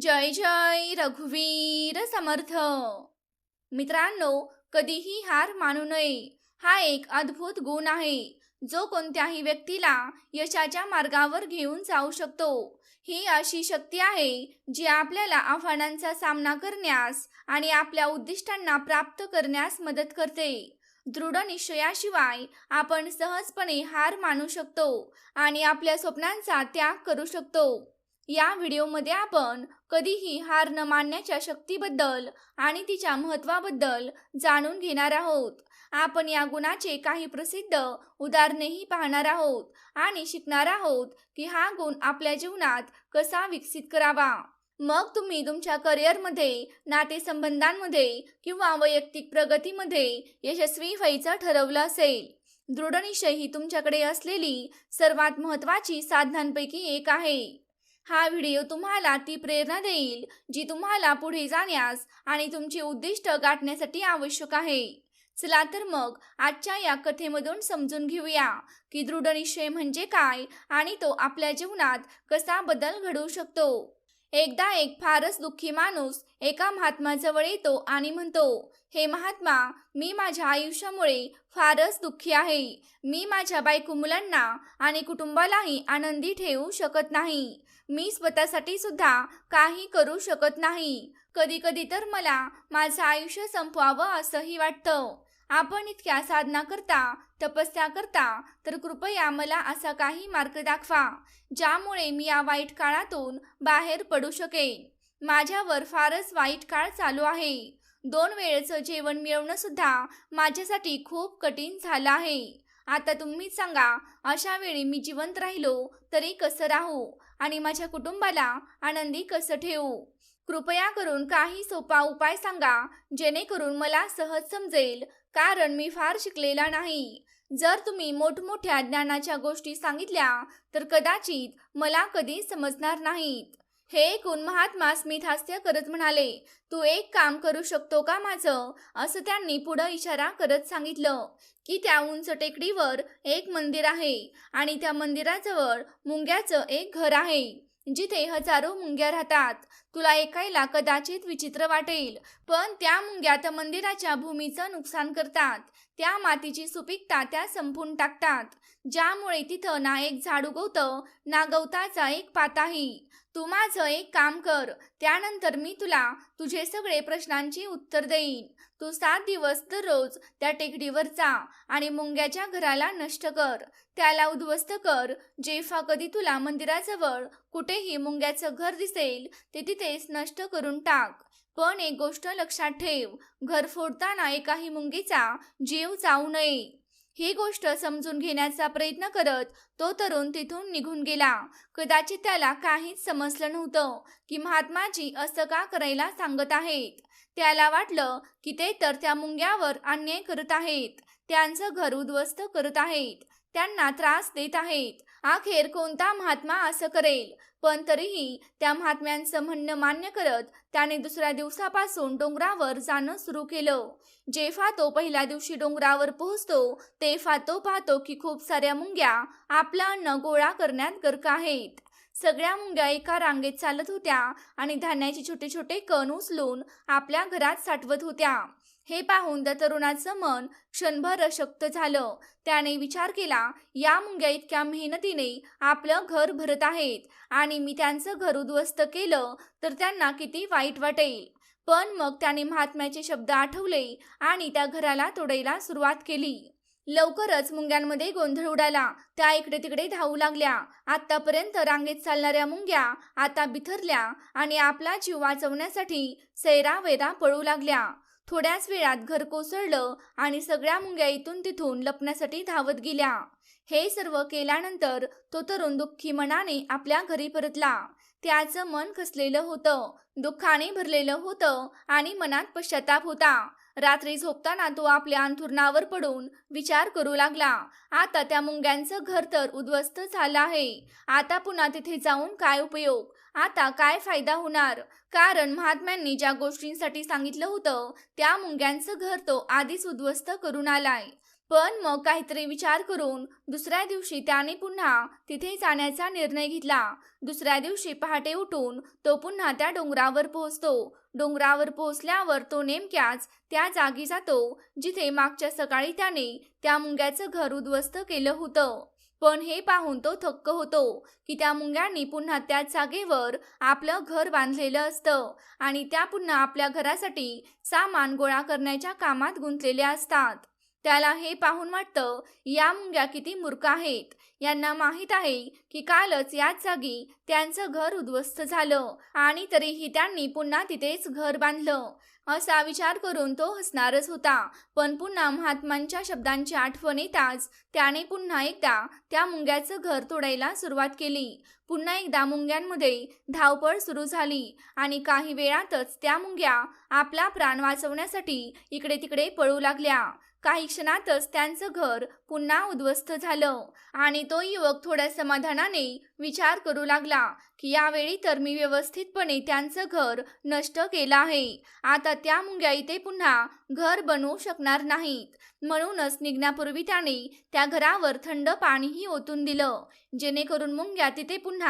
जय जय रघुवीर समर्थ. मित्रांनो कधीही हार मानू नये. हा एक अद्भुत गुण आहे. जो कोणत्याही व्यक्तीला यशाच्या मार्गावर घेऊन जाऊ शकतो. ही अशी शक्ती आहे जी आपल्याला आव्हानांचा सामना करण्यास आणि आपल्या उद्दिष्टांना प्राप्त करण्यास मदत करते. दृढ निश्चयाशिवाय आपण सहजपणे हार मानू शकतो आणि आपल्या स्वप्नांचा त्याग करू शकतो. या व्हिडिओमध्ये आपण कधीही हार न मानण्याच्या शक्तीबद्दल आणि तिच्या महत्वाबद्दल जाणून घेणार आहोत. आपण या गुणाचे काही प्रसिद्ध उदाहरणेही पाहणार आहोत आणि शिकणार आहोत की हा गुण आपल्या जीवनात कसा विकसित करावा. मग तुम्ही तुमच्या करिअरमध्ये नातेसंबंधांमध्ये किंवा वैयक्तिक प्रगतीमध्ये यशस्वी व्हायचं ठरवलं असेल. दृढनिश्चय ही तुमच्याकडे असलेली सर्वात महत्त्वाची साधनांपैकी एक आहे. हा व्हिडिओ तुम्हाला ती प्रेरणा देईल जी तुम्हाला पुढे जाण्यास आणि तुमची उद्दिष्ट गाठण्यासाठी आवश्यक आहे. चला तर मग आजच्या या कथेमधून समजून घेऊया की दृढनिश्चय म्हणजे काय आणि तो आपल्या जीवनात कसा बदल घडवू शकतो. एकदा एक फारच दुःखी माणूस एका महात्माजवळ येतो आणि म्हणतो हे महात्मा मी माझ्या आयुष्यामुळे फारच दुःखी आहे. मी माझ्या बायको मुलांना आणि कुटुंबालाही आनंदी ठेवू शकत नाही. मी स्वतःसाठी सुद्धा काही करू शकत नाही. कधी कधी तर मला माझं आयुष्य संपवावं असंही वाटतं. आपण इतक्या साधना करता तपस्या करता तर कृपया मला असा काही मार्ग दाखवा ज्यामुळे मी या वाईट काळातून बाहेर पडू शकेन. माझ्यावर फारच वाईट काळ चालू आहे. दोन वेळेचं जेवण मिळवणं सुद्धा माझ्यासाठी खूप कठीण झालं आहे. आता तुम्हीच सांगा अशा वेळी मी जिवंत राहिलो तरी कसं राहू आणि माझ्या कुटुंबाला आनंदी कसं ठेवू? कृपया करून काही सोपा उपाय सांगा जेणेकरून मला सहज समजेल कारण मी फार शिकलेला नाही. जर तुम्ही मोठमोठ्या ज्ञानाच्या गोष्टी सांगितल्या तर कदाचित मला कधी समजणार नाहीत. हे ऐकून महात्मा स्मित हास्य करत म्हणाले तू एक काम करू शकतो का माझं? असं त्यांनी पुढं इशारा करत सांगितलं की त्या उंच टेकडीवर एक मंदिर आहे आणि त्या मंदिराजवळ मुंग्याचं एक घर आहे. जिथे हजारो मुंग्या राहतात. तुला ऐकायला कदाचित विचित्र वाटेल पण त्या मुंग्यात मंदिराच्या भूमीचं नुकसान करतात. त्या मातीची सुपीकता त्या संपून टाकतात. ज्यामुळे तिथं ना एक झाड उगवतं ना गवताचा एक पाताही. तू माझं एक काम कर त्यानंतर मी तुला तुझे सगळे प्रश्नांची उत्तर देईन. तू सात दिवस दररोज त्या टेकडीवर जा आणि मुंग्याच्या घराला नष्ट कर. त्याला उद्ध्वस्त कर जेफा कधी तुला मंदिराजवळ कुठेही मुंग्याचं घर दिसेल ते तिथेच नष्ट करून टाक. पण एक गोष्ट लक्षात ठेव घर फोडताना एकाही मुंगीचा जीव जाऊ नये. ही गोष्ट समजून घेण्याचा प्रयत्न करत तो तरुण तिथून निघून गेला. कदाचित त्याला काहीच समजलं नव्हतं की महात्माजी असं का करायला सांगत आहेत. त्याला वाटलं की ते तर त्या मुंग्यावर अन्याय करत आहेत. त्यांचं घर उद्ध्वस्त करत आहेत. त्यांना त्रास देत आहेत. अखेर कोणता महात्मा असं करेल? पण तरीही त्या महात्म्यांचं म्हणणं मान्य करत त्याने दुसऱ्या दिवसापासून डोंगरावर जाणं सुरू केलं. जेव्हा तो पहिल्या दिवशी डोंगरावर पोहोचतो तेव्हा तो पाहतो की खूप साऱ्या मुंग्या आपलं अन्न गोळा करण्यात गर्क आहेत. सगळ्या मुंग्या एका रांगेत चालत होत्या आणि धान्याचे छोटे छोटे कण उचलून आपल्या घरात साठवत होत्या. हे पाहून त्या तरुणाचं मन क्षणभर अशक्त झालं. त्याने विचार केला या मुंग्या इतक्या मेहनतीने आपलं घर भरत आहेत आणि मी त्यांचं घर उद्ध्वस्त केलं तर त्यांना किती वाईट वाटेल. पण मग त्याने महात्म्याचे शब्द आठवले आणि त्या घराला तोडायला सुरुवात केली. लवकरच मुंग्यांमध्ये गोंधळ उडाला. त्या इकडे तिकडे धावू लागल्या. आतापर्यंत रांगेत चालणाऱ्या मुंग्या आता बिथरल्या आणि आपला जीव वाचवण्यासाठी सैरा वैरा पळू लागल्या. थोड्याच वेळात घर कोसळलं आणि सगळ्या मुंग्या इथून तिथून लपण्यासाठी धावत गेल्या. हे सर्व केल्यानंतर तो तरुण दुःखी मनाने आपल्या घरी परतला. त्याचं मन खसलेलं होतं दुःखाने भरलेलं होतं आणि मनात पश्चाताप होता. रात्री झोपताना तो आपल्या अंथुरणावर पडून विचार करू लागला. आता त्या मुंग्यांचं घर तर उद्ध्वस्त झालं आहे. आता पुन्हा तिथे जाऊन काय उपयोग? आता काय फायदा होणार? कारण महात्म्यांनी ज्या गोष्टींसाठी सांगितलं होतं त्या मुंग्यांचं घर तो आधीच उद्ध्वस्त करून आलाय. पण मग काहीतरी विचार करून दुसऱ्या दिवशी त्याने पुन्हा तिथे जाण्याचा निर्णय घेतला. दुसऱ्या दिवशी पहाटे उठून तो पुन्हा त्या डोंगरावर पोहोचतो. डोंगरावर पोहोचल्यावर तो नेमक्याच त्या जागी जातो जिथे मागच्या सकाळी त्याने त्या मुंग्याचं घर उद्ध्वस्त केलं होतं. पण हे पाहून तो थक्क होतो की त्या मुंग्यांनी पुन्हा त्याच जागेवर आपलं घर बांधलेलं असतं आणि त्या पुन्हा आपल्या घरासाठी सामान गोळा करण्याच्या कामात गुंतलेल्या असतात. त्याला हे पाहून वाटतं या मुंग्या किती मूर्ख आहेत. यांना माहीत आहे की कालच याच जागी त्यांचं घर उद्ध्वस्त झालं आणि तरीही त्यांनी पुन्हा तिथेच घर बांधलं. असा विचार करून तो हसणारच होता. पण पुन्हा महात्मांच्या शब्दांची आठवण येताच त्याने पुन्हा एकदा त्या मुंग्याचं घर तोडायला सुरुवात केली. पुन्हा एकदा मुंग्यांमध्ये धावपळ सुरू झाली आणि काही वेळातच त्या मुंग्या आपला प्राण वाचवण्यासाठी इकडे तिकडे पळू लागल्या. काही क्षणातच त्यांचं घर पुन्हा उद्ध्वस्त झालं आणि तो युवक थोड्या समाधानाने विचार करू लागला की यावेळी तर मी व्यवस्थितपणे त्यांचं घर नष्ट केलं आहे. आता त्या मुंग्या इथे पुन्हा घर बनवू शकणार नाहीत. म्हणूनच निघण्यापूर्वी त्याने त्या घरावर थंड पाणीही ओतून दिलं. जेणेकरून मुंग्या तिथे पुन्हा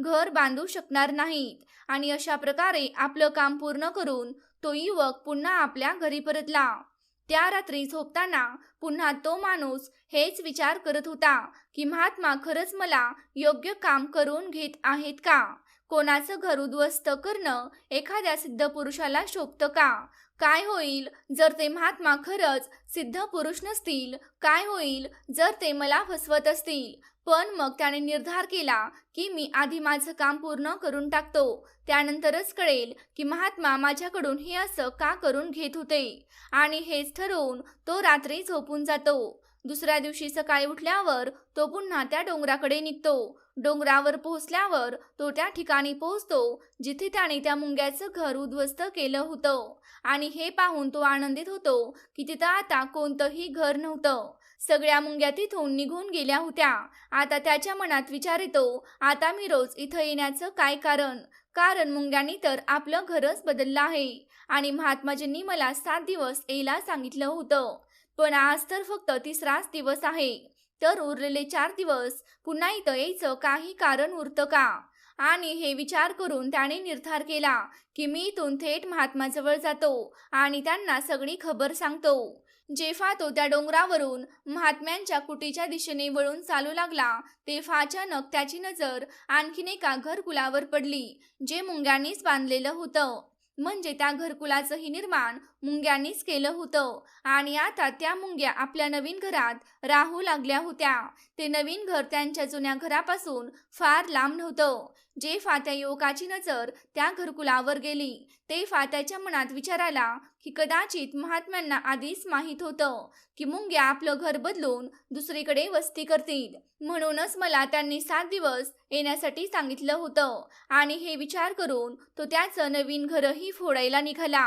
घर बांधू शकणार नाहीत. आणि अशा प्रकारे आपलं काम पूर्ण करून तो युवक पुन्हा आपल्या घरी परतला. त्या रात्री झोपताना पुन्हा तो माणूस हेच विचार करत होता की महात्मा खरंच मला योग्य काम करून घेत आहेत का? कोणाचं घर उद्ध्वस्त करणं एखाद्या सिद्ध पुरुषाला शोभतं का? काय होईल जर ते महात्मा खरंच सिद्ध पुरुष नसतील? काय होईल जर ते मला फसवत असतील? पण मग त्याने निर्धार केला की मी आधी माझं काम पूर्ण करून टाकतो. त्यानंतरच कळेल की महात्मा माझ्याकडून हे असं का करून घेत होते. आणि हेच ठरवून तो रात्री झोपून जातो. दुसऱ्या दिवशी सकाळी उठल्यावर तो पुन्हा त्या डोंगराकडे निघतो. डोंगरावर पोहोचल्यावर तो त्या ठिकाणी पोहोचतो जिथे त्याने त्या मुंग्याचं घर उद्ध्वस्त केलं होतं. आणि हे पाहून तो आनंदित होतो की तिथं आता कोणतंही घर नव्हतं. सगळ्या मुंग्या तिथून निघून गेल्या होत्या. आता त्याच्या मनात विचार येतो आता मी रोज इथं येण्याचं काय कारण? कारण मुंग्यांनी तर आपलं घरच बदललं आहे. आणि महात्माजींनी मला सात दिवस यायला सांगितलं होतं. पण आज तर फक्त तिसराच दिवस आहे. तर उरलेले चार दिवस पुन्हा इथं यायचं काही कारण उरतं का? आणि हे विचार करून त्याने निर्धार केला की मी इथून थेट महात्माजवळ जातो आणि त्यांना सगळी खबर सांगतो. जेव्हा तो त्या डोंगरावरून महात्म्यांच्या कुटीच्या दिशेने वळून चालू लागला तेव्हा अचानक त्याची नजर आणखीन एका घरकुलावर पडली जे मुंग्यांनीच बांधलेलं होतं. म्हणजे त्या घरकुलाचंही निर्माण मुंग्यांनीच केलं होतं. आणि आता त्या मुंग्या आपल्या नवीन घरात राहू लागल्या होत्या. ते नवीन घर त्यांच्या जुन्या घरापासून फार लांब नव्हतं. जे फात्या युवकाची नजर त्या घरकुलावर गेली. ते फात्याच्या मनात विचार आला की कदाचित महात्म्यांना आधीच माहीत होतं की मुंग्या आपलं घर बदलून दुसरीकडे वस्ती करतील. म्हणूनच मला त्यांनी सात दिवस येण्यासाठी सांगितलं होतं आणि हे विचार करून तो त्याचं नवीन घरही फोडायला निघाला.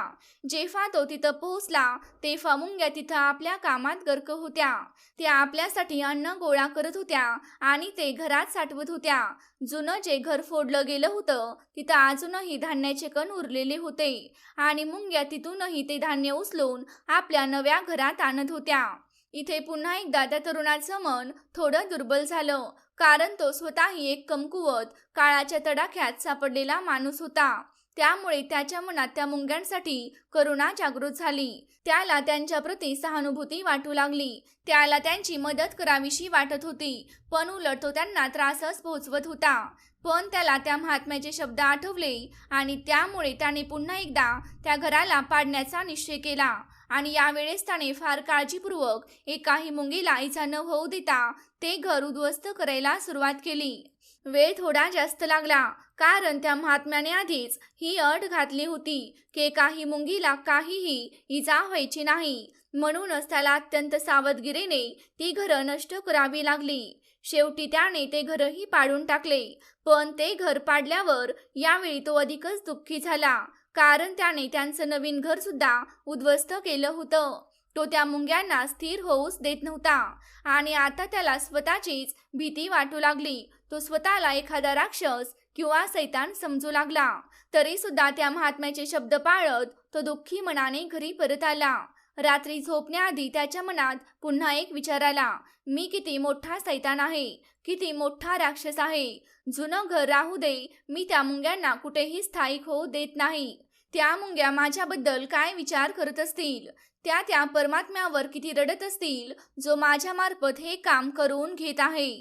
जेव्हा तो तिथं पोहोचला तेव्हा मुंग्या तिथं आपल्या कामात गर्क होत्या. त्या आपल्यासाठी अन्न गोळा करत होत्या आणि ते घरात साठवत होत्या. जुनं जे घर फोडलं गेलं होतं तिथं अजूनही धान्याचे कण उरलेले होते आणि मुंग्या तिथूनही ते धान्य उचलून आपल्या नव्या घरात आणत होत्या. इथे पुन्हा एकदा त्या तरुणाचं मन थोडं दुर्बल झालं कारण तो स्वतःही एक कमकुवत काळाच्या तडाख्यात सापडलेला माणूस होता. त्यामुळे त्याच्या मनात त्या मुंग्यांसाठी करुणा जागृत झाली. त्याला त्यांच्या प्रती सहानुभूती वाटू लागली. त्याला त्यांची मदत करावीशी वाटत होती पण उलट तो त्यांना त्रासच पोहोचवत होता. पण त्याला त्या महात्म्याचे शब्द आठवले आणि त्यामुळे त्याने पुन्हा एकदा त्या घराला पाडण्याचा निश्चय केला. आणि यावेळेस त्याने फार काळजीपूर्वक एकाही मुंगीला इजा न होऊ देता ते घर उद्ध्वस्त करायला सुरुवात केली. वेळ थोडा जास्त लागला कारण त्या महात्म्याने आधीच ही अट घातली होती की काही मुंगीला काहीही इजा व्हायची नाही. म्हणूनच त्याला अत्यंत सावधगिरीने ती घरं नष्ट करावी लागली. शेवटी त्याने ते घरही पाडून टाकले पण ते घर पाडल्यावर यावेळी तो अधिकच दुःखी झाला कारण त्याने त्यांचं नवीन घर सुद्धा उद्ध्वस्त केलं होतं. तो त्या मुंग्यांना स्थिर होऊच देत नव्हता. आणि आता त्याला स्वतःचीच भीती वाटू लागली. तो स्वतःला एखादा राक्षस किंवा सैतान समजू लागला. तरी सुद्धा त्या महात्म्याचे शब्द पाळत तो दुःखी मनाने घरी परत आला. रात्री झोपण्याआधी त्याच्या मनात पुन्हा एक विचार आला. मी किती मोठा सैतान आहे. किती मोठा राक्षस आहे. जुनं घर राहू दे. मी त्या मुंग्यांना कुठेही स्थायिक होऊ देत नाही. त्या मुंग्या माझ्याबद्दल काय विचार करत असतील? त्या त्या परमात्म्यावर किती रडत असतील जो माझ्यामार्फत हे काम करून घेत आहे.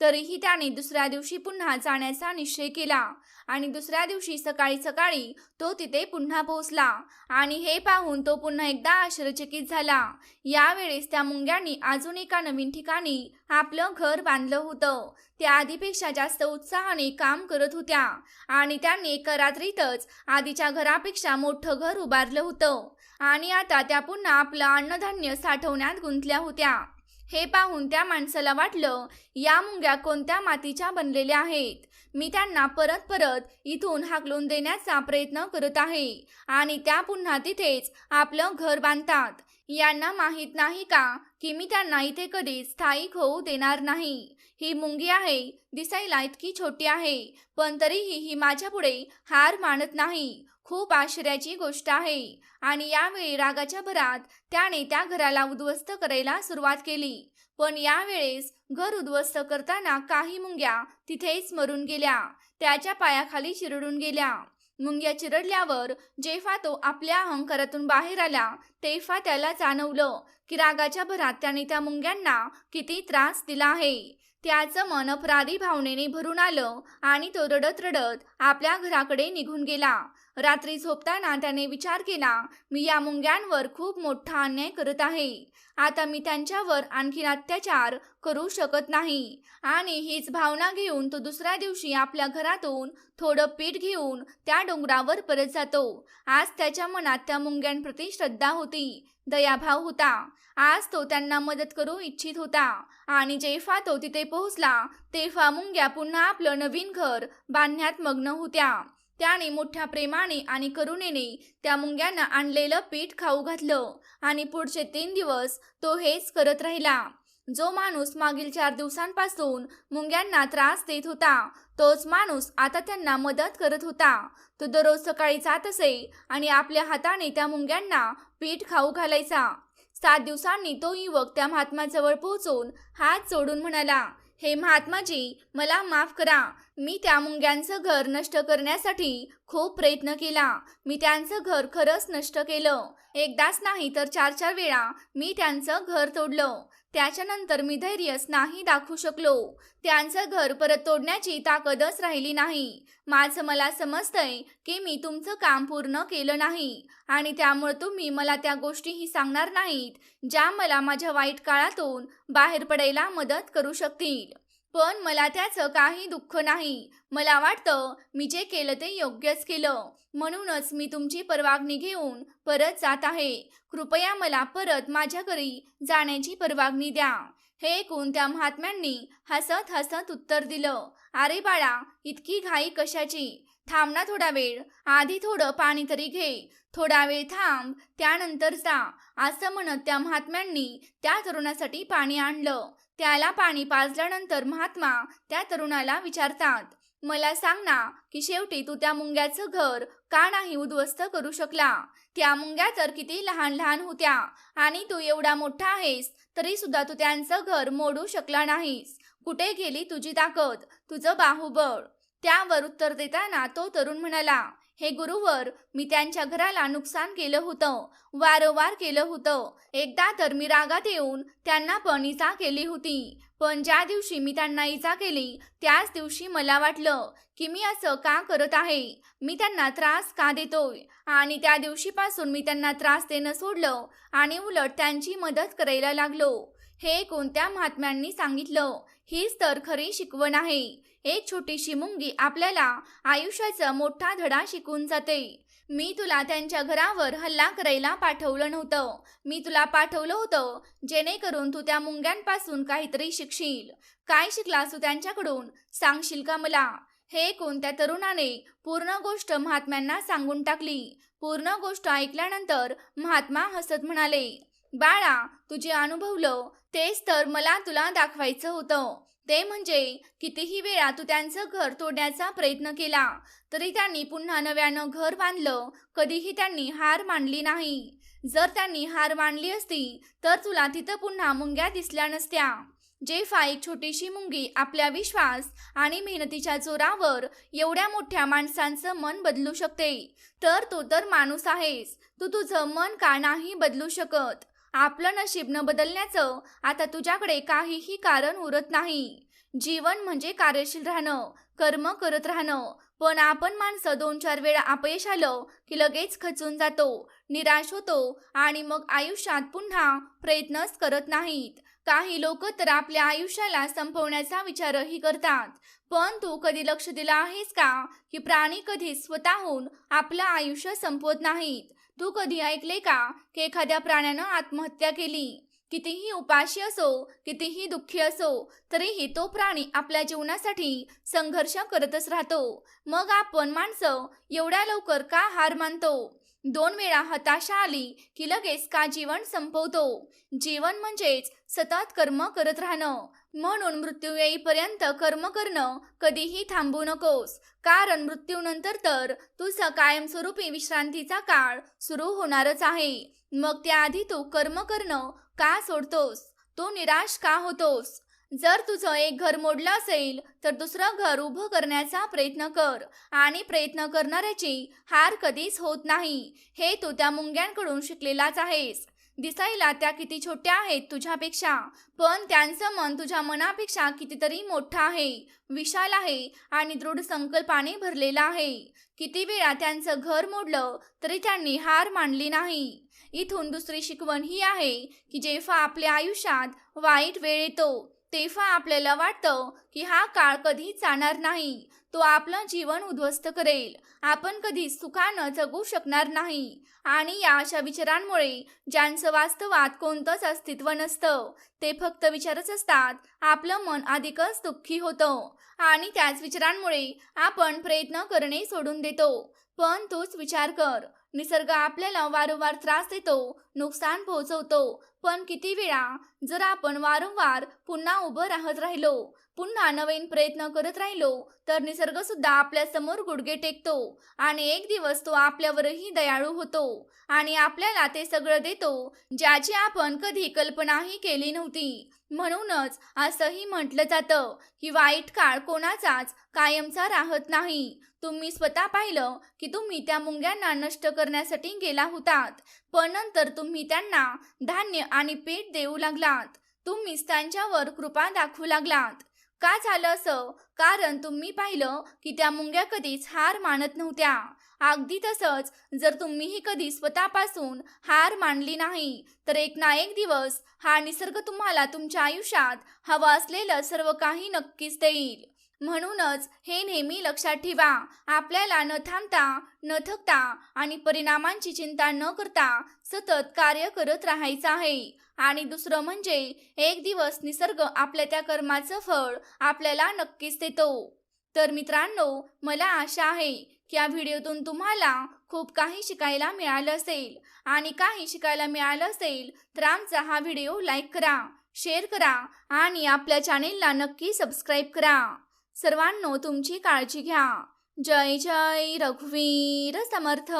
तरीही त्याने दुसऱ्या दिवशी पुन्हा जाण्याचा निश्चय केला. आणि दुसऱ्या दिवशी सकाळी सकाळी तो तिथे पुन्हा पोहोचला. आणि हे पाहून तो पुन्हा एकदा आश्चर्यचकित झाला. यावेळेस त्या मुंग्यांनी अजून एका नवीन ठिकाणी आपलं घर बांधलं होतं. त्या आधीपेक्षा जास्त उत्साहाने काम करत होत्या. आणि त्यांनी एका रात्रीतच आधीच्या घरापेक्षा मोठं घर उभारलं होतं. आणि आता त्या पुन्हा आपलं अन्नधान्य साठवण्यात गुंतल्या होत्या. हे पाहून त्या माणसाला वाटलं या मुंग्या कोणत्या मातीच्या बनलेल्या आहेत? मी त्यांना परत परत इथून हाकलून देण्याचा प्रयत्न करत आहे आणि त्या पुन्हा तिथेच आपलं घर बांधतात. यांना माहीत नाही का की मी त्यांना इथे कधी स्थायिक होऊ देणार नाही? ही मुंगी आहे दिसायला इतकी छोटी आहे पण तरीही ही माझ्या पुढे हार मानत नाही. खूप आश्चर्याची गोष्ट आहे. आणि यावेळी रागाच्या भरात त्याने त्या घराला उद्ध्वस्त करायला सुरुवात केली. पण यावेळेस घर उद्ध्वस्त करताना काही मुंग्या तिथेच मरून गेल्या. त्याच्या पायाखाली चिरडून गेल्या. मुंग्या चिरडल्यावर जेव्हा तो आपल्या अहंकारातून बाहेर आला तेव्हा त्याला जाणवलं की रागाच्या भरात त्याने त्या मुंग्यांना किती त्रास दिला आहे. त्याचं मन अपराधी भावनेने भरून आलं आणि तो रडत रडत आपल्या घराकडे निघून गेला. रात्री झोपताना त्याने विचार केला मी या मुंग्यांवर खूप मोठा अन्याय करत आहे. आता मी त्यांच्यावर आणखीन अत्याचार करू शकत नाही. आणि हीच भावना घेऊन तो दुसऱ्या दिवशी आपल्या घरातून थोडं पीठ घेऊन त्या डोंगरावर परत जातो. आज त्याच्या मनात त्या मुंग्यांप्रती श्रद्धा होती. दयाभाव होता. आज तो त्यांना मदत करू इच्छित होता. आणि जेव्हा तो तिथे पोहोचला तेव्हा मुंग्या पुन्हा आपलं नवीन घर बांधण्यात मग्न होत्या. त्याने मोठ्या प्रेमाने आणि करुणेने त्या मुंग्यांना आणलेलं पीठ खाऊ घातलं आणि पुढचे तीन दिवस तो हेच करत राहिला. जो माणूस मागील चार दिवसांपासून मुंग्यांना त्रास देत होता तोच माणूस आता त्यांना मदत करत होता. तो दररोज सकाळी जात असे आणि आपल्या हाताने त्या मुंग्यांना पीठ खाऊ घालायचा. सात दिवसांनी तो युवक त्या महात्माजवळ पोहोचून हात जोडून म्हणाला हे महात्माजी मला माफ करा. मी त्या मुंग्यांचं घर नष्ट करण्यासाठी खूप प्रयत्न केला. मी त्यांचं घर खरंच नष्ट केलं. एकदाच नाही तर चार चार वेळा मी त्यांचं घर तोडलं. त्याच्यानंतर मी धैर्यच नाही दाखवू शकलो. त्यांचं घर परत तोडण्याची ताकदच राहिली नाही. माझं मला समजतंय की मी तुमचं काम पूर्ण केलं नाही आणि त्यामुळे तुम्ही मला त्या गोष्टीही सांगणार नाहीत ज्या मला माझ्या वाईट काळातून बाहेर पडायला मदत करू शकतील. पण मला त्याचं काही दुःख नाही. मला वाटतं मी जे केलं ते योग्यच केलं. म्हणूनच मी तुमची परवानगी घेऊन परत जात आहे. कृपया मला परत माझ्या घरी जाण्याची परवानगी द्या. हे ऐकून त्या महात्म्यांनी हसत हसत उत्तर दिलं. अरे बाळा इतकी घाई कशाची? थांब ना थोडा वेळ. आधी थोडं पाणी तरी घे. थोडा वेळ थांब त्यानंतर जा. असं म्हणत त्या महात्म्यांनी त्या तरुणासाठी पाणी आणलं. त्याला पाणी पाजल्यानंतर महात्मा त्या तरुणाला विचारतात मला सांग ना की शेवटी तू त्या मुंग्याचं घर का नाही उद्ध्वस्त करू शकला? त्या मुंग्या तर किती लहान लहान होत्या आणि तू एवढा मोठा आहेस तरी सुद्धा तू त्यांचं घर मोडू शकला नाहीस. कुठे गेली तुझी ताकद? तुझं बाहुबळ त्यावर उत्तर देताना तो तरुण म्हणाला हे गुरुवर मी त्यांच्या घराला नुकसान केलं होतं वारंवार केलं होतं. एकदा तर मी रागात येऊन त्यांना पण इजा केली होती. पण ज्या दिवशी मी त्यांना इजा केली त्याच दिवशी मला वाटलं की मी असं का करत आहे? मी त्यांना त्रास का देतोय? आणि त्या दिवशीपासून मी त्यांना त्रास देणं सोडलं आणि उलट त्यांची मदत करायला लागलो. हे कोणत्या महात्म्यांनी सांगितलं? हीच तर खरी शिकवण आहे. एक छोटीशी मुंगी आपल्याला आयुष्याचा मोठा धडा शिकून जाते. मी तुला त्यांच्या घरावर हल्ला करायला पाठवलं नव्हतं. मी तुला पाठवलं होतं जेणेकरून तू त्या मुंग्यांपासून काहीतरी शिकशील. काय शिकलास तू त्यांच्याकडून? सांगशील का मला? हे कोणत्या तरुणाने पूर्ण गोष्ट महात्म्यांना सांगून टाकली. पूर्ण गोष्ट ऐकल्यानंतर महात्मा हसत म्हणाले बाळा तुझे अनुभवलं तेच तर मला तुला दाखवायचं होतं. ते म्हणजे कितीही वेळा तू त्यांचं घर तोडण्याचा प्रयत्न केला तरी त्यांनी पुन्हा नव्यानं घर बांधलं कधीही त्यांनी हार मानली नाही. जर त्यांनी हार मानली असती तर तुला तिथं पुन्हा मुंग्या दिसल्या नसत्या. जेफा एक छोटीशी मुंगी आपल्या विश्वास आणि मेहनतीच्या जोरावर एवढ्या मोठ्या माणसांचं मन बदलू शकते. तर तो तर माणूस आहेस. तू तुझं मन का नाही बदलू शकत? आपलं नशीब न बदलण्याचं आता तुझ्याकडे काहीही कारण उरत नाही. जीवन म्हणजे कार्यशील राहणं कर्म करत राहणं. पण आपण माणसं दोन चार वेळा अपयश आलं की लगेच खचून जातो निराश होतो आणि मग आयुष्यात पुन्हा प्रयत्नच करत नाहीत. काही लोक तर आपल्या आयुष्याला संपवण्याचा विचारही करतात. पण तू कधी लक्ष दिलं आहेस का की प्राणी कधी स्वतःहून आपलं आयुष्य संपवत नाहीत? तू कधी ऐकले का की एखाद्या प्राण्यानं आत्महत्या केली? कितीही उपाशी असो कितीही दुःखी असो तरीही तो प्राणी आपल्या जीवनासाठी संघर्ष करतच राहतो. मग आपण माणसं एवढ्या लवकर का हार मानतो? दोन वेळा हताशा आली की लगेच का जीवन संपवतो? जीवन म्हणजेच सतत कर्म करत राहणं. म्हणून मृत्यू येईपर्यंत कर्म करणं कधीही थांबू नकोस. कारण मृत्यूनंतर तर तुझा कायमस्वरूपी विश्रांतीचा काळ सुरू होणारच आहे. मग त्याआधी तू कर्म करणं का सोडतोस? तू निराश का होतोस? जर तुझं एक घर मोडलं असेल तर दुसरं घर उभं करण्याचा प्रयत्न कर. आणि प्रयत्न करणाऱ्याची हार कधीच होत नाही. हे तू त्या मुंग्यांकडून शिकलेलाच आहेस. दिसायला त्या किती छोट्या आहेत तुझ्यापेक्षा पण त्यांचं मन तुझ्या मनापेक्षा कितीतरी मोठं आहे विशाल आहे आणि दृढ संकल्पाने भरलेलं आहे. किती वेळा त्यांचं घर मोडलं तरी त्यांनी हार मानली नाही. इथून दुसरी शिकवण ही आहे की जेव्हा आपल्या आयुष्यात वाईट वेळ येतो तेव्हा आपल्याला वाटतं की हा काळ कधी जाणार नाही. तो आपलं जीवन उद्ध्वस्त करेल. आपण कधी सुखानं जगू शकणार नाही. आणि या अशा विचारांमुळे ज्यांचं वास्तवात कोणतंच अस्तित्व नसतं ते फक्त विचारच असतात आपलं मन अधिकच दुःखी होतं. आणि त्याच विचारांमुळे आपण प्रयत्न करणे सोडून देतो. पण तोच विचार कर. निसर्ग आपल्याला वारंवार त्रास देतो नुकसान पोहोचवतो. पण किती वेळा जर आपण वारंवार पुन्हा उभं राहत राहिलो पुन्हा नवीन प्रयत्न करत राहिलो तर निसर्ग सुद्धा आपल्यासमोर गुडघे टेकतो आणि एक दिवस तो आपल्यावरही दयाळू होतो आणि आपल्याला ते सगळं देतो ज्याची आपण कधी कल्पनाही केली नव्हती. म्हणूनच असंही म्हटलं जातं की वाईट काळ कोणाचाच कायमचा राहत नाही. तुम्ही स्वतः पाहिलं की तुम्ही त्या मुंग्यांना नष्ट करण्यासाठी गेला होतात. पण नंतर तुम्ही त्यांना धान्य आणि पेट देऊ लागलात. तुम्हीच त्यांच्यावर कृपा दाखवू लागलात. का झालं असं? कारण तुम्ही पाहिलं की त्या मुंग्या कधीच हार मानत नव्हत्या. अगदी तसंच जर तुम्हीही कधी स्वतःपासून हार मानली नाही तर एक ना एक दिवस हा निसर्ग तुम्हाला तुमच्या आयुष्यात हवं असलेलं सर्व काही नक्कीच देईल. म्हणूनच हे नेहमी लक्षात ठेवा. आपल्याला न थांबता न थकता आणि परिणामांची चिंता न करता सतत कार्य करत राहायचं आहे. आणि दुसरं म्हणजे एक दिवस निसर्ग आपल्या त्या कर्माचं फळ आपल्याला नक्कीच देतो. तर मित्रांनो मला आशा आहे की या व्हिडिओतून तुम्हाला खूप काही शिकायला मिळालं असेल. आणि काही शिकायला मिळालं असेल तर आमचा हा व्हिडिओ लाईक करा शेअर करा आणि आपल्या चॅनेलला नक्की सबस्क्राईब करा. सर्वांनो तुमची काळजी घ्या. जय जय रघुवीर समर्थ.